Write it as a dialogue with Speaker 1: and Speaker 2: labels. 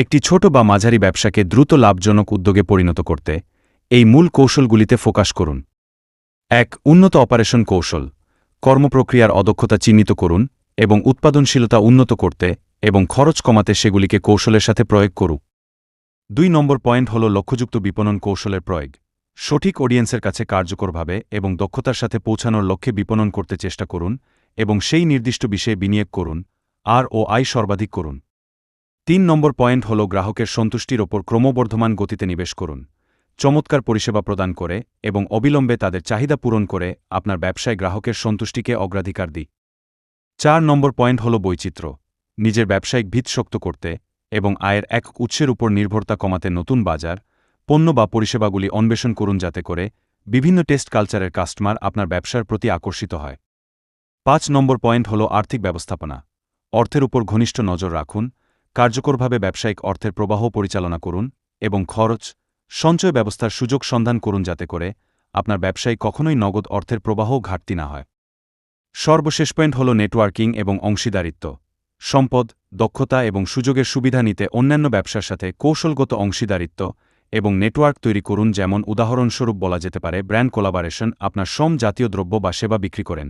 Speaker 1: একটি ছোট বা মাঝারি ব্যবসাকে দ্রুত লাভজনক উদ্যোগে পরিণত করতে এই মূল কৌশলগুলিতে ফোকাস করুন। এক, উন্নত অপারেশন কৌশল। কর্মপ্রক্রিয়ার অদক্ষতা চিহ্নিত করুন এবং উৎপাদনশীলতা উন্নত করতে এবং খরচ কমাতে সেগুলিকে কৌশলের সাথে প্রয়োগ করুক দুই নম্বর পয়েন্ট হল লক্ষ্যযুক্ত বিপণন কৌশলের প্রয়োগ। সঠিক অডিয়েন্সের কাছে কার্যকরভাবে এবং দক্ষতার সাথে পৌঁছানোর লক্ষ্যে বিপণন করতে চেষ্টা করুন এবং সেই নির্দিষ্ট বিষয়ে বিনিয়োগ করুন। আর ও আয় সর্বাধিক করুন। তিন নম্বর পয়েন্ট হল গ্রাহকের সন্তুষ্টির ওপর ক্রমবর্ধমান গতিতে নিবেশ করুন। চমৎকার পরিষেবা প্রদান করে এবং অবিলম্বে তাদের চাহিদা পূরণ করে আপনার ব্যবসায় গ্রাহকের সন্তুষ্টিকে অগ্রাধিকার দিই চার নম্বর পয়েন্ট হল বৈচিত্র্য। নিজের ব্যবসায়িক ভিত শক্ত করতে এবং আয়ের এক উৎসের উপর নির্ভরতা কমাতে নতুন বাজার, পণ্য বা পরিষেবাগুলি অন্বেষণ করুন যাতে করে বিভিন্ন টেস্ট কালচারের কাস্টমার আপনার ব্যবসার প্রতি আকর্ষিত হয়। পাঁচ নম্বর পয়েন্ট হল আর্থিক ব্যবস্থাপনা। অর্থের উপর ঘনিষ্ঠ নজর রাখুন কার্যকরভাবে ব্যবসায়িক অর্থের প্রবাহ পরিচালনা করুন এবং খরচ, সঞ্চয় ব্যবস্থার সুযোগ সন্ধান করুন যাতে করে আপনার ব্যবসায় কখনোই নগদ অর্থের প্রবাহ ঘাটতি না হয়। সর্বশেষ পয়েন্ট হল নেটওয়ার্কিং এবং অংশীদারিত্ব। সম্পদ, দক্ষতা এবং সুযোগের সুবিধা নিতে অন্যান্য ব্যবসার সাথে কৌশলগত অংশীদারিত্ব এবং নেটওয়ার্ক তৈরি করুন যেমন উদাহরণস্বরূপ বলা যেতে পারে ব্র্যান্ড কোলাবারেশন, আপনার শ্রম জাতীয় দ্রব্য বা সেবা বিক্রি করেন।